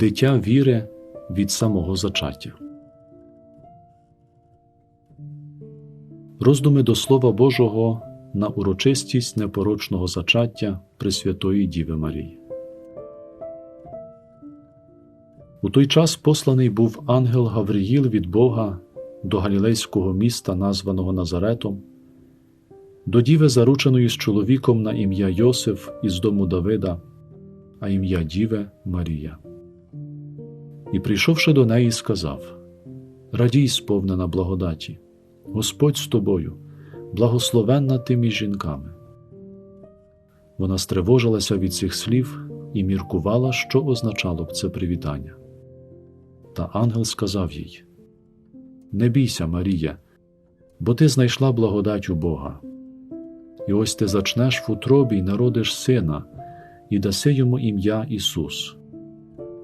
дитя віри від самого зачаття. Роздуми до Слова Божого на урочистість непорочного зачаття Пресвятої Діви Марії. У той час посланий був ангел Гавриїл від Бога до галілейського міста, названого Назаретом, до діви, зарученої з чоловіком на ім'я Йосиф із дому Давида, а ім'я Діви Марія. І, прийшовши до неї, сказав: Радій, сповнена благодаті, Господь з тобою, благословенна ти між жінками. Вона стривожилася від цих слів і міркувала, що означало б це привітання. Та ангел сказав їй: Не бійся, Марія, бо ти знайшла благодать у Бога. І ось ти зачнеш в утробі й народиш сина, і даси йому ім'я Ісус.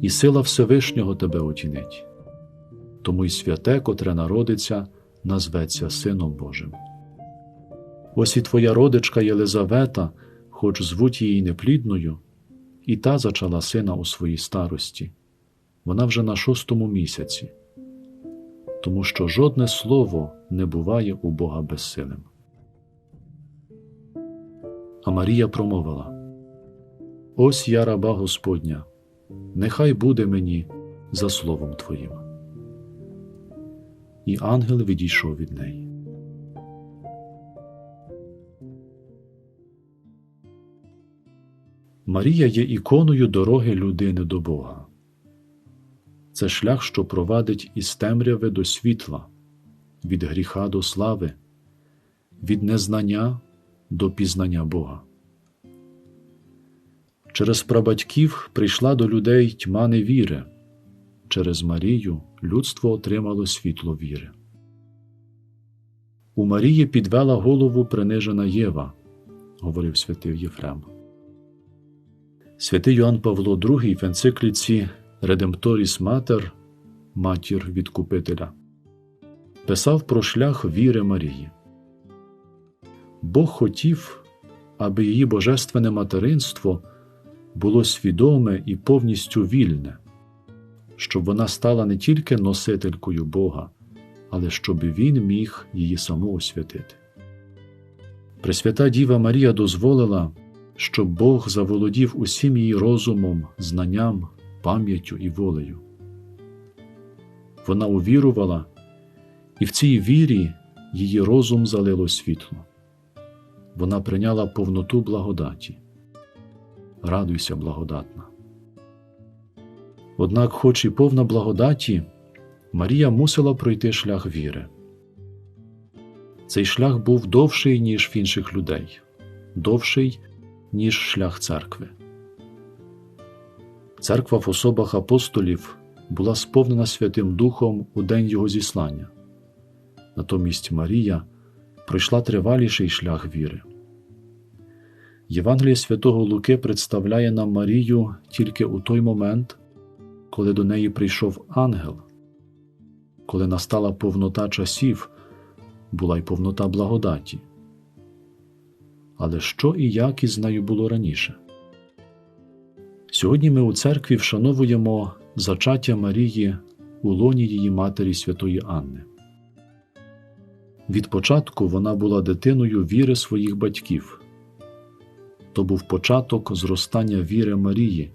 і сила Всевишнього тебе отінить. Тому й святе, котре народиться, назветься Сином Божим. Ось і твоя родичка Єлизавета, хоч звуть її неплідною, і та зачала сина у своїй старості, вона вже на шостому місяці, тому що жодне слово не буває у Бога безсилим. А Марія промовила: Ось я раба Господня, нехай буде мені за словом Твоїм. І ангел відійшов від неї. Марія є іконою дороги людини до Бога. Це шлях, що провадить із темряви до світла, від гріха до слави, від незнання до пізнання Бога. Через прабатьків прийшла до людей тьма невіри, через Марію людство отримало світло віри. У Марії підвела голову принижена Єва, говорив святий Єфрем. Святий Йоанн Павло II в енцикліці Редемторіс Матер, матір відкупителя, писав про шлях віри Марії. Бог хотів, аби її божественне материнство було свідоме і повністю вільне, щоб вона стала не тільки носителькою Бога, але щоб Він міг її саму освятити. Пресвята Діва Марія дозволила, щоб Бог заволодів усім її розумом, знанням, пам'яттю і волею. Вона увірувала, і в цій вірі її розум залило світло. Вона прийняла повноту благодаті. Радуйся, благодатна. Однак, хоч і повна благодаті, Марія мусила пройти шлях віри. Цей шлях був довший, ніж в інших людей, довший, ніж шлях церкви. Церква в особах апостолів була сповнена Святим Духом у день Його зіслання. Натомість Марія пройшла триваліший шлях віри. Євангеліє святого Луки представляє нам Марію тільки у той момент, коли до неї прийшов ангел, коли настала повнота часів, була й повнота благодаті. Але що і як із нею було раніше? Сьогодні ми у церкві вшановуємо зачаття Марії у лоні її матері Святої Анни. Від початку вона була дитиною віри своїх батьків. То був початок зростання віри Марії,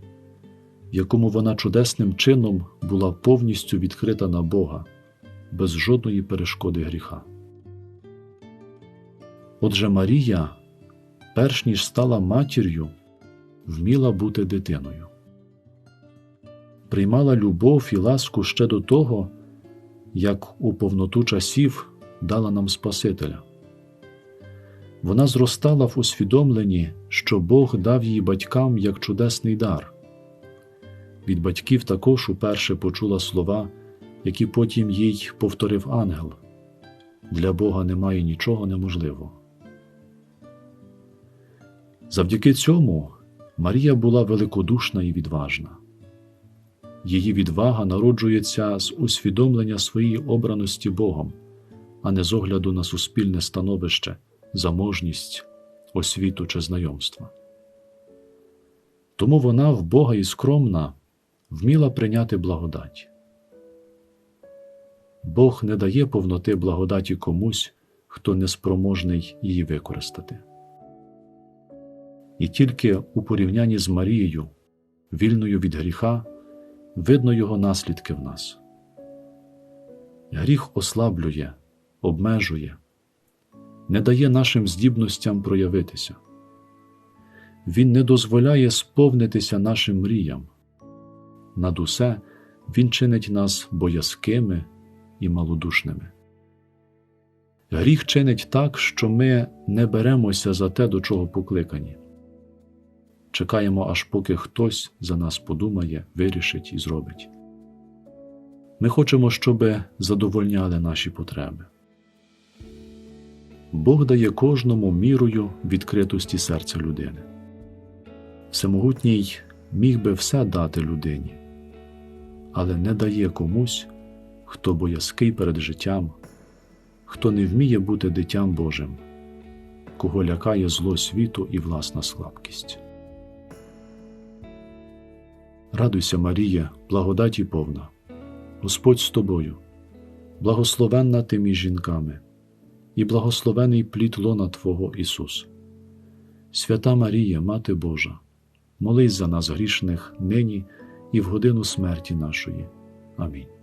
в якому вона чудесним чином була повністю відкрита на Бога, без жодної перешкоди гріха. Отже Марія, перш ніж стала матір'ю, вміла бути дитиною, приймала любов і ласку ще до того, як у повноту часів дала нам Спасителя. Вона зростала в усвідомленні, що Бог дав її батькам як чудесний дар. Від батьків також уперше почула слова які потім їй повторив ангел. Для Бога немає нічого неможливого. Завдяки цьому Марія була великодушна і відважна. Її відвага народжується з усвідомлення своєї обраності Богом, а не з огляду на суспільне становище, заможність, освіту чи знайомства. Тому вона в Бога і скромна вміла прийняти благодать. Бог не дає повноти благодаті комусь, хто неспроможний її використати. І тільки у порівнянні з Марією, вільною від гріха, видно його наслідки в нас. Гріх ослаблює, обмежує, не дає нашим здібностям проявитися. Він не дозволяє сповнитися нашим мріям. Над усе Він чинить нас боязкими і малодушними. Гріх чинить так, що ми не беремося за те, до чого покликані. Чекаємо, аж поки хтось за нас подумає, вирішить і зробить. Ми хочемо, щоб задовольняли наші потреби. Бог дає кожному мірою відкритості серця людини. Всемогутній міг би все дати людині, але не дає комусь, хто боязкий перед життям, хто не вміє бути дитям Божим, кого лякає зло світу і власна слабкість. Радуйся, Марія, благодаті повна, Господь з тобою, благословенна ти між жінками, і благословений плід лона Твого Ісус. Свята Марія, Мати Божа, молись за нас грішних нині і в годину смерті нашої. Амінь.